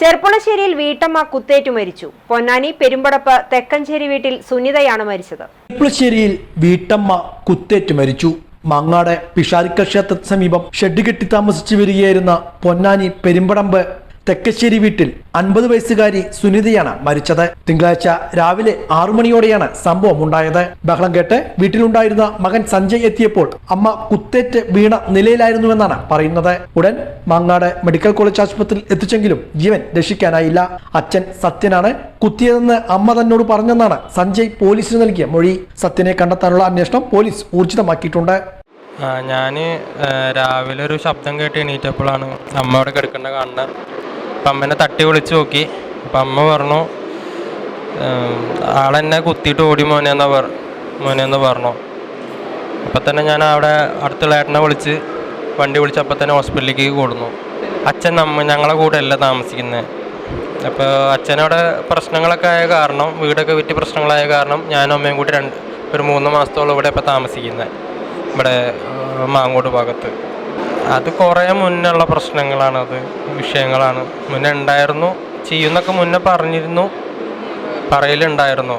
ചെർപ്പുളശ്ശേരിയിൽ വീട്ടമ്മ കുത്തേറ്റു മരിച്ചു. പൊന്നാനി പെരുമ്പടപ്പ് തെക്കഞ്ചേരി വീട്ടിൽ സുനിതയാണ് മരിച്ചത്. ചെർപ്പുളശ്ശേരിയിൽ വീട്ടമ്മ കുത്തേറ്റു മരിച്ചു. മങ്ങാട് പിഷാരിക്കൽ ക്ഷേത്രത്തിന് സമീപം ഷെഡ് കെട്ടി താമസിച്ചു വരികയായിരുന്ന പൊന്നാനി പെരുമ്പടമ്പ് തെക്കശ്ശേരി വീട്ടിൽ അൻപത് വയസ്സുകാരി സുനിതയാണ് മരിച്ചത്. തിങ്കളാഴ്ച രാവിലെ ആറു മണിയോടെയാണ് സംഭവം ഉണ്ടായത്. ബഹളം കേട്ട് വീട്ടിലുണ്ടായിരുന്ന മകൻ സഞ്ജയ് എത്തിയപ്പോൾ അമ്മ കുത്തേറ്റ് വീണ നിലയിലായിരുന്നുവെന്നാണ് പറയുന്നത്. ഉടൻ മാങ്ങാട് മെഡിക്കൽ കോളേജ് ആശുപത്രിയിൽ എത്തിച്ചെങ്കിലും ജീവൻ രക്ഷിക്കാനായില്ല. അച്ഛൻ സത്യനാണ് കുത്തിയതെന്ന് അമ്മ തന്നോട് പറഞ്ഞെന്നാണ് സഞ്ജയ് പോലീസിന് നൽകിയ മൊഴി. സത്യനെ കണ്ടെത്താനുള്ള അന്വേഷണം പോലീസ് ഊർജിതമാക്കിയിട്ടുണ്ട്. ഞാൻ രാവിലെ ഒരു ശബ്ദം കേട്ട് എണീറ്റപ്പോഴാണ് അമ്മ അവിടെ കിടക്കേണ്ട കാണുന്നത്. അപ്പം അമ്മേനെ തട്ടി വിളിച്ച് നോക്കി. അപ്പം അമ്മ പറഞ്ഞു "ഏം, ആളെന്നെ കുത്തിയിട്ട് ഓടി മോനെന്നാ പറ മോനെന്ന് പറഞ്ഞു. അപ്പം തന്നെ ഞാൻ അവിടെ അടുത്തുള്ള ഏട്ടനെ വിളിച്ച് വണ്ടി വിളിച്ച് അപ്പം തന്നെ ഹോസ്പിറ്റലിലേക്ക് കൊടുന്നു. അച്ഛൻ നമ്മ ഞങ്ങളെ കൂടെ അല്ല താമസിക്കുന്നത് അപ്പോൾ അച്ഛനവിടെ പ്രശ്നങ്ങളൊക്കെ ആയ കാരണം വീടൊക്കെ വിറ്റ് പ്രശ്നങ്ങളായ കാരണം ഞാനും അമ്മയും കൂടി രണ്ട് ഒരു മൂന്ന് മാസത്തോളം ഇവിടെ ഇപ്പോൾ താമസിക്കുന്നത് ഇവിടെ മാങ്ങോട് ഭാഗത്ത്. അത് കുറേ മുന്നുള്ള പ്രശ്നങ്ങളാണത് വിഷയങ്ങളാണ്. മുന്നേ ഉണ്ടായിരുന്നു ചെയ്യുന്നൊക്കെ മുന്നേ പറഞ്ഞിരുന്നു പറയലുണ്ടായിരുന്നു.